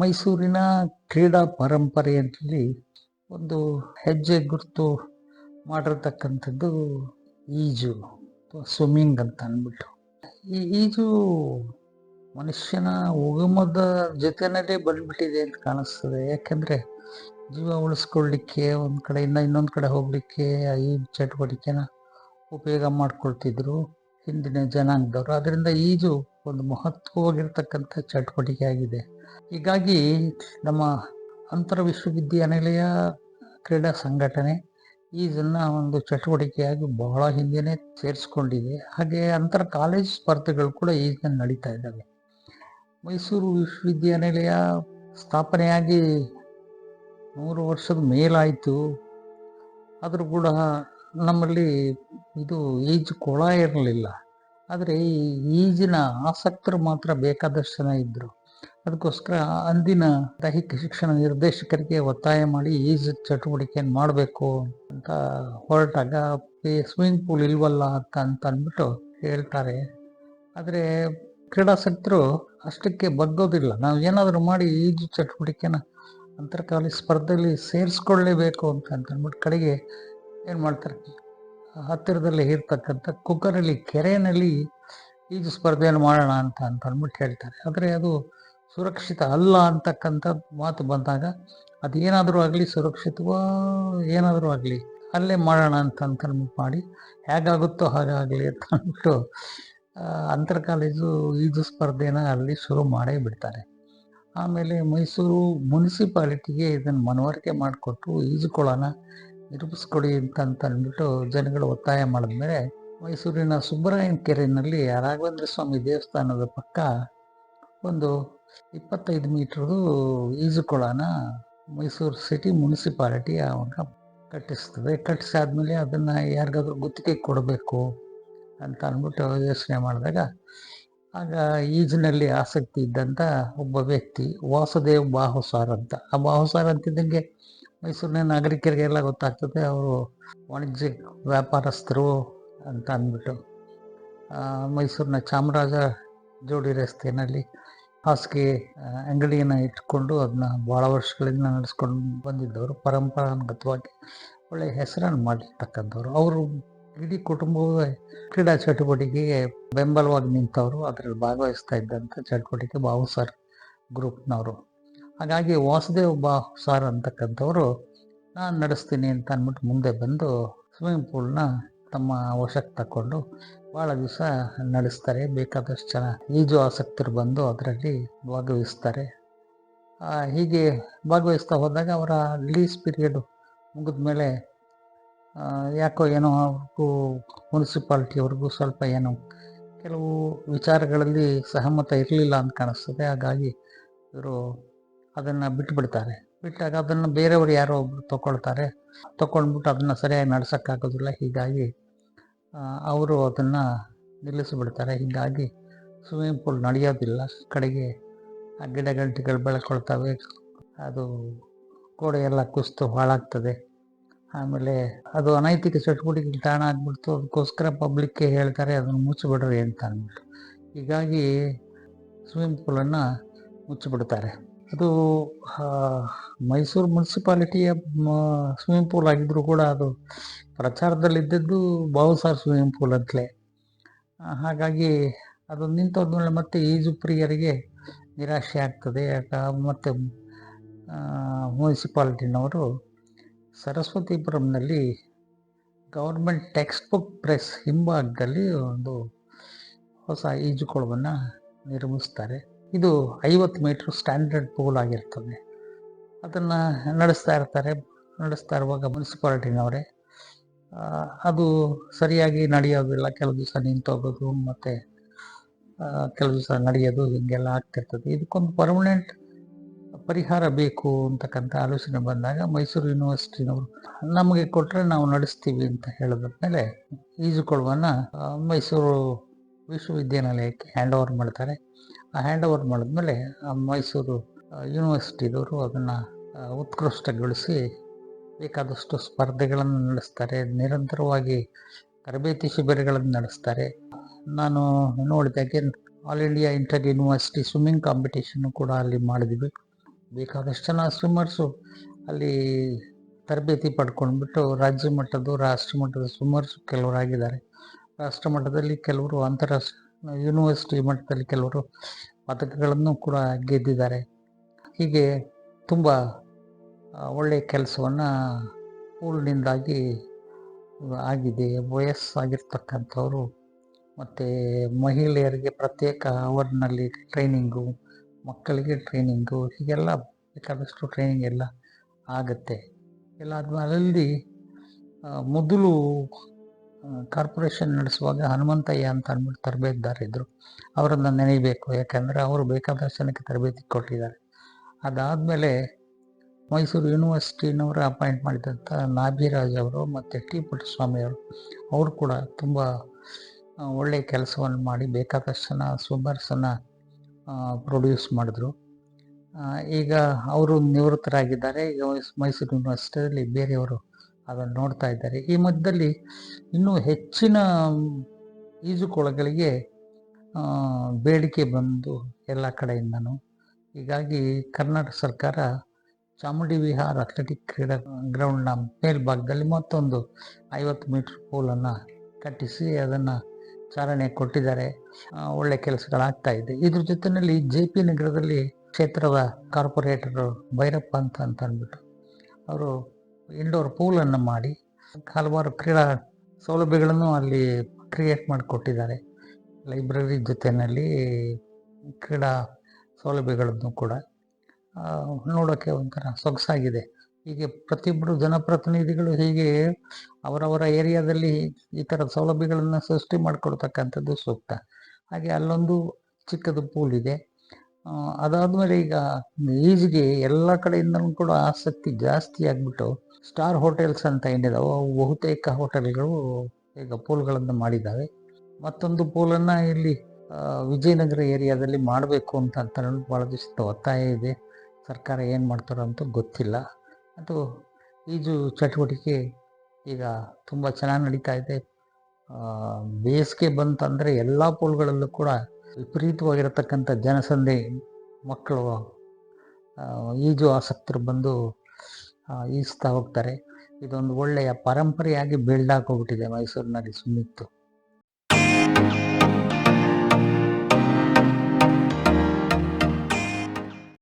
ಮೈಸೂರಿನ ಕ್ರೀಡಾ ಪರಂಪರೆಯಲ್ಲಿ ಒಂದು ಹೆಜ್ಜೆ ಗುರುತು ಮಾಡಿರ್ತಕ್ಕಂಥದ್ದು ಈಜು, ಅಥವಾ ಸ್ವಿಮ್ಮಿಂಗ್ ಅಂತ ಅಂದ್ಬಿಟ್ಟು. ಈ ಈಜು ಮನುಷ್ಯನ ಉಗಮದ ಜೊತೆನಲ್ಲೇ ಬಂದ್ಬಿಟ್ಟಿದೆ ಅಂತ ಕಾಣಿಸ್ತದೆ. ಯಾಕೆಂದರೆ ಜೀವ ಉಳಿಸ್ಕೊಳ್ಳಿಕ್ಕೆ, ಒಂದು ಕಡೆಯಿಂದ ಇನ್ನೊಂದು ಕಡೆ ಹೋಗಲಿಕ್ಕೆ, ಈ ಚಟುವಟಿಕೆನ ಉಪಯೋಗ ಮಾಡ್ಕೊಳ್ತಿದ್ರು. ಹಿಂದಿನ ಜನಾಂಗದವರು. ಅದರಿಂದ ಈಜು ಒಂದು ಮಹತ್ವವಾಗಿರ್ತಕ್ಕಂಥ ಚಟುವಟಿಕೆ ಆಗಿದೆ. ಹೀಗಾಗಿ ನಮ್ಮ ಅಂತರ ವಿಶ್ವವಿದ್ಯಾನಿಲಯ ಕ್ರೀಡಾ ಸಂಘಟನೆ ಈಜನ್ನು ಒಂದು ಚಟುವಟಿಕೆಯಾಗಿ ಬಹಳ ಹಿಂದೆನೇ ಸೇರಿಸ್ಕೊಂಡಿದೆ. ಹಾಗೆ ಅಂತರ ಕಾಲೇಜ್ ಸ್ಪರ್ಧೆಗಳು ಕೂಡ ಈಜಿನಲ್ಲಿ ನಡೀತಾ ಇದ್ದಾವೆ. ಮೈಸೂರು ವಿಶ್ವವಿದ್ಯಾನಿಲಯ ಸ್ಥಾಪನೆಯಾಗಿ ನೂರು ವರ್ಷದ ಮೇಲಾಯಿತು. ಆದರೂ ಕೂಡ ನಮ್ಮಲ್ಲಿ ಇದು ಈಜು ಕೊಳ ಇರಲಿಲ್ಲ. ಆದರೆ ಈ ಈಜಿನ ಆಸಕ್ತರು ಮಾತ್ರ ಬೇಕಾದಷ್ಟು ಜನ ಇದ್ದರು ಅದಕ್ಕೋಸ್ಕರ ಅಂದಿನ ದೈಹಿಕ ಶಿಕ್ಷಣ ನಿರ್ದೇಶಕರಿಗೆ ಒತ್ತಾಯ ಮಾಡಿ ಈಜು ಚಟುವಟಿಕೆಯನ್ನು ಮಾಡಬೇಕು ಅಂತ ಹೊರಟಾಗ ಸ್ವಿಮ್ಮಿಂಗ್ ಪೂಲ್ ಇಲ್ವಲ್ಲ ಅಂತ ಅಂತ ಅಂದ್ಬಿಟ್ಟು ಹೇಳ್ತಾರೆ. ಆದರೆ ಕ್ರೀಡಾಸಕ್ತರು ಅಷ್ಟಕ್ಕೆ ಬಗ್ಗೋದಿಲ್ಲ. ನಾವು ಏನಾದರೂ ಮಾಡಿ ಈಜು ಚಟುವಟಿಕೆನ ಅಂತರ್ಕಾಲಿ ಸ್ಪರ್ಧೆಯಲ್ಲಿ ಸೇರಿಸ್ಕೊಳ್ಳೇಬೇಕು ಅಂತ ಅಂತಂದ್ಬಿಟ್ಟು ಕಡೆಗೆ ಏನು ಮಾಡ್ತಾರೆ? ಹತ್ತಿರದಲ್ಲಿ ಇರ್ತಕ್ಕಂಥ ಕುಕ್ಕರಲ್ಲಿ ಕೆರೆಯಲ್ಲಿ ಈಜು ಸ್ಪರ್ಧೆಯನ್ನು ಮಾಡೋಣ ಅಂತ ಅಂತ ಅಂದ್ಬಿಟ್ಟು ಹೇಳ್ತಾರೆ. ಆದರೆ ಅದು ಸುರಕ್ಷಿತ ಅಲ್ಲ ಅಂತಕ್ಕಂಥ ಮಾತು ಬಂದಾಗ ಅದೇನಾದರೂ ಆಗಲಿ, ಸುರಕ್ಷಿತವೋ ಏನಾದರೂ ಆಗಲಿ, ಅಲ್ಲೇ ಮಾಡೋಣ ಅಂತ ಅಂತ ಅಂದ್ಬಿಟ್ಟು ಮಾಡಿ, ಹೇಗಾಗುತ್ತೋ ಹಾಗಾಗಲಿ ಅಂತ ಅಂದ್ಬಿಟ್ಟು ಅಂತರ್ ಕಾಲೇಜು ಈಜು ಸ್ಪರ್ಧೆನ ಅಲ್ಲಿ ಶುರು ಮಾಡೇ ಬಿಡ್ತಾರೆ. ಆಮೇಲೆ ಮೈಸೂರು ಮುನ್ಸಿಪಾಲಿಟಿಗೆ ಇದನ್ನು ಮನವರಿಕೆ ಮಾಡಿಕೊಟ್ಟು ಈಜುಕೊಳನ ನಿರ್ಮಿಸ್ಕೊಡಿ ಅಂತ ಅಂತ ಅಂದ್ಬಿಟ್ಟು ಜನಗಳು ಒತ್ತಾಯ ಮಾಡಿದ್ಮೇಲೆ ಮೈಸೂರಿನ ಸುಬ್ಬರಾಯನ ಕೆರೆಯಲ್ಲಿ ರಾಘವೇಂದ್ರ ಸ್ವಾಮಿ ದೇವಸ್ಥಾನದ ಪಕ್ಕ ಒಂದು ಇಪ್ಪತ್ತೈದು ಮೀಟ್ರದು ಈಜುಕೊಳನ ಮೈಸೂರು ಸಿಟಿ ಮುನ್ಸಿಪಾಲಿಟಿ ಆವಾಗ ಕಟ್ಟಿಸ್ತದೆ. ಕಟ್ಟಿಸಾದ್ಮೇಲೆ ಅದನ್ನು ಯಾರಿಗಾದ್ರೂ ಗುತ್ತಿಗೆ ಕೊಡಬೇಕು ಅಂತ ಅಂದ್ಬಿಟ್ಟು ಯೋಚನೆ ಮಾಡಿದಾಗ ಆಗ ಈಜಿನಲ್ಲಿ ಆಸಕ್ತಿ ಇದ್ದಂಥ ಒಬ್ಬ ವ್ಯಕ್ತಿ ವಾಸುದೇವ್ ಬಾಹುಸಾರ್ ಅಂತ. ಆ ಬಾಹುಸಾರ್ ಅಂತಿದ್ದಂಗೆ ಮೈಸೂರಿನ ನಾಗರಿಕರಿಗೆಲ್ಲ ಗೊತ್ತಾಗ್ತದೆ, ಅವರು ವಾಣಿಜ್ಯ ವ್ಯಾಪಾರಸ್ಥರು ಅಂತ ಅಂದ್ಬಿಟ್ಟು. ಮೈಸೂರಿನ ಚಾಮರಾಜ ಜೋಡಿ ರಸ್ತೆಯಲ್ಲಿ ಹಾಸಿಗೆ ಅಂಗಡಿಯನ್ನು ಇಟ್ಕೊಂಡು ಅದನ್ನ ಭಾಳ ವರ್ಷಗಳಿಂದ ನಡೆಸ್ಕೊಂಡು ಬಂದಿದ್ದವರು. ಪರಂಪರಾಗತವಾಗಿ ಒಳ್ಳೆಯ ಹೆಸರನ್ನು ಮಾಡಿರ್ತಕ್ಕಂಥವ್ರು. ಅವರು ಇಡೀ ಕುಟುಂಬದ ಕ್ರೀಡಾ ಚಟುವಟಿಕೆಗೆ ಬೆಂಬಲವಾಗಿ ನಿಂತವರು. ಅದರಲ್ಲಿ ಭಾಗವಹಿಸ್ತಾ ಇದ್ದಂಥ ಚಟುವಟಿಕೆ ಬಾವು ಸರ್ ಗ್ರೂಪ್ನವರು. ಹಾಗಾಗಿ ವಾಸುದೇವ್ ಬಾ ಸಾರ್ ಅಂತಕ್ಕಂಥವರು, ನಾನು ನಡೆಸ್ತೀನಿ ಅಂತ ಅಂದ್ಬಿಟ್ಟು ಮುಂದೆ ಬಂದು ಸ್ವಿಮ್ಮಿಂಗ್ ಪೂಲ್ನ ತಮ್ಮ ವಶಕ್ಕೆ ತಗೊಂಡು ಭಾಳ ದಿವಸ ನಡೆಸ್ತಾರೆ. ಬೇಕಾದಷ್ಟು ಜನ ಈಜು ಆಸಕ್ತರು ಬಂದು ಅದರಲ್ಲಿ ಭಾಗವಹಿಸ್ತಾರೆ. ಹೀಗೆ ಭಾಗವಹಿಸ್ತಾ ಹೋದಾಗ ಅವರ ರಿಲೀಸ್ ಪೀರಿಯಡು ಮುಗಿದ ಮೇಲೆ ಯಾಕೋ ಏನೋ ಅವ್ರಿಗೂ ಮುನ್ಸಿಪಾಲ್ಟಿಯವ್ರಿಗೂ ಸ್ವಲ್ಪ ಏನೋ ಕೆಲವು ವಿಚಾರಗಳಲ್ಲಿ ಸಹಮತ ಇರಲಿಲ್ಲ ಅಂತ ಕಾಣಿಸ್ತದೆ. ಹಾಗಾಗಿ ಇವರು ಅದನ್ನು ಬಿಟ್ಟುಬಿಡ್ತಾರೆ ಬಿಟ್ಟಾಗ ಅದನ್ನು ಬೇರೆಯವರು ಯಾರೋ ಒಬ್ರು ತಗೊಳ್ತಾರೆ. ತಗೊಂಡ್ಬಿಟ್ಟು ಅದನ್ನು ಸರಿಯಾಗಿ ನಡ್ಸೋಕ್ಕಾಗೋದಿಲ್ಲ. ಹೀಗಾಗಿ ಅವರು ಅದನ್ನು ನಿಲ್ಲಿಸಿಬಿಡ್ತಾರೆ. ಹೀಗಾಗಿ ಸ್ವಿಮ್ಮಿಂಗ್ ಪೂಲ್ ನಡೆಯೋದಿಲ್ಲ. ಕಡೆಗೆ ಆ ಗಿಡ ಗಂಟೆಗಳು ಬೆಳ್ಕೊಳ್ತವೆ. ಅದು ಗೋಡೆ ಎಲ್ಲ ಕುಸಿತು ಹಾಳಾಗ್ತದೆ. ಆಮೇಲೆ ಅದು ಅನೈತಿಕ ಚಟುವಟಿಕೆಗೆ ತಾಣ ಆಗ್ಬಿಡ್ತು. ಅದಕ್ಕೋಸ್ಕರ ಪಬ್ಲಿಕ್ಗೆ ಹೇಳ್ತಾರೆ, ಅದನ್ನು ಮುಚ್ಚಿಬಿಡ್ರಿ ಅಂತ ಅಂದ್ಬಿಟ್ಟು. ಹೀಗಾಗಿ ಸ್ವಿಮ್ಮಿಂಗ್ ಪೂಲನ್ನು ಮುಚ್ಚಿಬಿಡ್ತಾರೆ. ಅದು ಮೈಸೂರು ಮುನ್ಸಿಪಾಲಿಟಿಯ ಸ್ವಿಮ್ಮಿಂಗ್ ಪೂಲ್ ಆಗಿದ್ದರೂ ಕೂಡ ಅದು ಪ್ರಚಾರದಲ್ಲಿ ಇದ್ದದ್ದು ಬಾವುಸಾರ್ ಸ್ವಿಮ್ಮಿಂಗ್ ಪೂಲ್ ಅಂತಲೇ. ಹಾಗಾಗಿ ಅದು ನಿಂತೋದ್ಮೇಲೆ ಮತ್ತೆ ಈಜು ಪ್ರಿಯರಿಗೆ ನಿರಾಶೆ ಆಗ್ತದೆ. ಮತ್ತು ಮುನ್ಸಿಪಾಲಿಟಿನವರು ಸರಸ್ವತಿಪುರಂನಲ್ಲಿ ಗೌರ್ಮೆಂಟ್ ಟೆಕ್ಸ್ಟ್ ಬುಕ್ ಪ್ರೆಸ್ ಹಿಂಭಾಗದಲ್ಲಿ ಒಂದು ಹೊಸ ಈಜುಕೊಳವನ್ನು ನಿರ್ಮಿಸ್ತಾರೆ. ಇದು ಐವತ್ತು ಮೀಟ್ರ್ ಸ್ಟ್ಯಾಂಡರ್ಡ್ ಪೂಲ್ ಆಗಿರ್ತದೆ. ಅದನ್ನು ನಡೆಸ್ತಾ ಇರ್ತಾರೆ. ನಡೆಸ್ತಾ ಇರುವಾಗ ಮುನ್ಸಿಪಾಲಿಟಿನವರೇ ಅದು ಸರಿಯಾಗಿ ನಡೆಯೋದಿಲ್ಲ. ಕೆಲವು ದಿವಸ ನಿಂತೋಗೋದು ಮತ್ತು ಕೆಲವು ದಿವಸ ನಡೆಯೋದು, ಹೀಗೆಲ್ಲ ಆಗ್ತಿರ್ತದೆ. ಇದಕ್ಕೊಂದು ಪರ್ಮನೆಂಟ್ ಪರಿಹಾರ ಬೇಕು ಅಂತಕ್ಕಂಥ ಆಲೋಚನೆ ಬಂದಾಗ ಮೈಸೂರು ಯೂನಿವರ್ಸಿಟಿನವರು, ನಮಗೆ ಕೊಟ್ಟರೆ ನಾವು ನಡೆಸ್ತೀವಿ ಅಂತ ಹೇಳಿದ ಮೇಲೆ ಈಜುಕೊಳವನ್ನು ಮೈಸೂರು ವಿಶ್ವವಿದ್ಯಾನಿಲಯಕ್ಕೆ ಹ್ಯಾಂಡ್ ಓವರ್ ಮಾಡ್ತಾರೆ. ಹ್ಯಾಂಡ್ ಓವರ್ ಮಾಡಿದ್ಮೇಲೆ ಮೈಸೂರು ಯೂನಿವರ್ಸಿಟಿದವರು ಅದನ್ನು ಉತ್ಕೃಷ್ಟಗೊಳಿಸಿ ಬೇಕಾದಷ್ಟು ಸ್ಪರ್ಧೆಗಳನ್ನು ನಡೆಸ್ತಾರೆ. ನಿರಂತರವಾಗಿ ತರಬೇತಿ ಶಿಬಿರಗಳನ್ನು ನಡೆಸ್ತಾರೆ. ನಾನು ನೋಡಿದಾಗೆ all India inter university swimming competition ಕೂಡ ಅಲ್ಲಿ ಮಾಡಿದ್ವಿ ಬೇಕಾದಷ್ಟು ಜನ ಸ್ವಿಮ್ಮರ್ಸು ಅಲ್ಲಿ ತರಬೇತಿ ಪಡ್ಕೊಂಡ್ಬಿಟ್ಟು ರಾಜ್ಯ ಮಟ್ಟದ್ದು, ರಾಷ್ಟ್ರ ಮಟ್ಟದ ಸ್ವಿಮ್ಮರ್ಸ್ ಕೆಲವರು ಆಗಿದ್ದಾರೆ ರಾಷ್ಟ್ರ ಮಟ್ಟದಲ್ಲಿ ಕೆಲವರು ಅಂತಾರಾಷ್ಟ್ರೀಯ ಯೂನಿವರ್ಸಿಟಿ ಮಟ್ಟದಲ್ಲಿ ಕೆಲವರು ಪದಕಗಳನ್ನು ಕೂಡ ಗೆದ್ದಿದ್ದಾರೆ. ಹೀಗೆ ತುಂಬ ಒಳ್ಳೆಯ ಕೆಲಸವನ್ನು ಸ್ಕೂಲ್ನಿಂದಾಗಿ ಆಗಿದೆ. ವಯಸ್ಸಾಗಿರ್ತಕ್ಕಂಥವರು ಮತ್ತು ಮಹಿಳೆಯರಿಗೆ ಪ್ರತ್ಯೇಕ ಅವರ್ನಲ್ಲಿ ಟ್ರೈನಿಂಗು ಮಕ್ಕಳಿಗೆ ಟ್ರೈನಿಂಗು ಹೀಗೆಲ್ಲ ಬೇಕಾದಷ್ಟು ಟ್ರೈನಿಂಗ್ ಎಲ್ಲ ಆಗುತ್ತೆ. ಎಲ್ಲ ಅದು ಅಲ್ಲಿ ಮೊದಲು ಕಾರ್ಪೊರೇಷನ್ ನಡೆಸುವಾಗ ಹನುಮಂತಯ್ಯ ಅಂತ ಅಂದ್ಬಿಟ್ಟು ತರಬೇತಿದಾರಿದ್ರು ಅವರನ್ನು ನೆನೆಯಬೇಕು ಯಾಕಂದರೆ ಅವರು ಬೇಕಾದಷ್ಟು ತರಬೇತಿ ಕೊಟ್ಟಿದ್ದಾರೆ. ಅದಾದಮೇಲೆ ಮೈಸೂರು ಯೂನಿವರ್ಸಿಟಿನವರು ಅಪಾಯಿಂಟ್ ಮಾಡಿದಂಥ ನಾಭಿರಾಜ್ ಅವರು ಮತ್ತು ಟಿ ಪುಟ್ಟಸ್ವಾಮಿ ಅವರು ಅವರು ಕೂಡ ತುಂಬ ಒಳ್ಳೆಯ ಕೆಲಸವನ್ನು ಮಾಡಿ ಬೇಕಾದಷ್ಟು ಜನ ಪ್ರೊಡ್ಯೂಸ್ ಮಾಡಿದ್ರು. ಈಗ ಅವರು ನಿವೃತ್ತರಾಗಿದ್ದಾರೆ. ಈಗ ಮೈಸ್- ಮೈಸೂರು ಯೂನಿವರ್ಸಿಟಿಯಲ್ಲಿ ಬೇರೆಯವರು ಅದನ್ನು ನೋಡ್ತಾ ಇದ್ದಾರೆ. ಈ ಮಧ್ಯದಲ್ಲಿ ಇನ್ನೂ ಹೆಚ್ಚಿನ ಈಜುಕೊಳಗಳಿಗೆ ಬೇಡಿಕೆ ಬಂದು ಎಲ್ಲ ಕಡೆಯಿಂದನೂ. ಹೀಗಾಗಿ ಕರ್ನಾಟಕ ಸರ್ಕಾರ ಚಾಮುಂಡಿ ವಿಹಾರ್ ಅಥ್ಲೆಟಿಕ್ ಕ್ರೀಡಾ ಗ್ರೌಂಡ್ನ ಮೇಲ್ಭಾಗದಲ್ಲಿ ಮತ್ತೊಂದು ಐವತ್ತು ಮೀಟರ್ ಪೂಲನ್ನು ಕಟ್ಟಿಸಿ ಅದನ್ನು ಚಾಲನೆ ಕೊಟ್ಟಿದ್ದಾರೆ. ಒಳ್ಳೆ ಕೆಲಸಗಳಾಗ್ತಾ ಇದೆ. ಇದ್ರ ಜೊತೆಯಲ್ಲಿ ಜೆ ಪಿ ನಗರದಲ್ಲಿ ಕ್ಷೇತ್ರದ ಕಾರ್ಪೊರೇಟರ್ ಭೈರಪ್ಪ ಅಂತ ಅಂತ ಅಂದ್ಬಿಟ್ಟು ಅವರು ಇಂಡೋರ್ ಪೂಲನ್ನು ಮಾಡಿ ಹಲವಾರು ಕ್ರೀಡಾ ಸೌಲಭ್ಯಗಳನ್ನು ಅಲ್ಲಿ ಕ್ರಿಯೇಟ್ ಮಾಡಿಕೊಟ್ಟಿದ್ದಾರೆ. ಲೈಬ್ರರಿ ಜೊತೆಯಲ್ಲಿ ಕ್ರೀಡಾ ಸೌಲಭ್ಯಗಳನ್ನು ಕೂಡ. ನೋಡೋಕ್ಕೆ ಒಂಥರ ಸೊಗಸಾಗಿದೆ. ಹೀಗೆ ಪ್ರತಿಯೊಬ್ಬರು ಜನಪ್ರತಿನಿಧಿಗಳು ಹೀಗೆ ಅವರವರ ಏರಿಯಾದಲ್ಲಿ ಈ ಥರದ ಸೌಲಭ್ಯಗಳನ್ನು ಸೃಷ್ಟಿ ಮಾಡಿಕೊಡ್ತಕ್ಕಂಥದ್ದು ಸೂಕ್ತ. ಹಾಗೆ ಅಲ್ಲೊಂದು ಚಿಕ್ಕದು ಪೂಲ್ ಇದೆ. ಅದಾದ್ಮೇಲೆ ಈಗ ಈಜಿಗೆ ಎಲ್ಲ ಕಡೆಯಿಂದಲೂ ಕೂಡ ಆಸಕ್ತಿ ಜಾಸ್ತಿ ಆಗಿಬಿಟ್ಟು ಸ್ಟಾರ್ ಹೋಟೆಲ್ಸ್ ಅಂತ ಏನಿದಾವೆ, ಅವು ಬಹುತೇಕ ಹೋಟೆಲ್ಗಳು ಈಗ ಪೂಲ್ಗಳನ್ನು ಮಾಡಿದ್ದಾವೆ. ಮತ್ತೊಂದು ಪೂಲನ್ನು ಇಲ್ಲಿ ವಿಜಯನಗರ ಏರಿಯಾದಲ್ಲಿ ಮಾಡಬೇಕು ಅಂತ ಅಂತ ಭಾಳ ದಿವಸದ ಒತ್ತಾಯ ಇದೆ. ಸರ್ಕಾರ ಏನು ಮಾಡ್ತಾರೋ ಅಂತ ಗೊತ್ತಿಲ್ಲ. ಅದು ಈಜು ಚಟುವಟಿಕೆ ಈಗ ತುಂಬ ಚೆನ್ನಾಗಿ ನಡೀತಾ ಇದೆ. ಬೇಸಿಗೆ ಬಂತಂದರೆ ಎಲ್ಲ ಪೂಲ್ಗಳಲ್ಲೂ ಕೂಡ ವಿಪರೀತವಾಗಿರತಕ್ಕಂಥ ಜನಸಂಧಿ ಮಕ್ಕಳು ಈಜು ಆಸಕ್ತರು ಬಂದು ಈಜ್ತಾ ಹೋಗ್ತಾರೆ. ಇದೊಂದು ಒಳ್ಳೆಯ ಪರಂಪರೆಯಾಗಿ ಬೆಳ್ದಾಕೋಗ್ಬಿಟ್ಟಿದೆ ಮೈಸೂರಿನಲ್ಲಿ ಸ್ವಿಮ್ಮಿಂಗ್ದು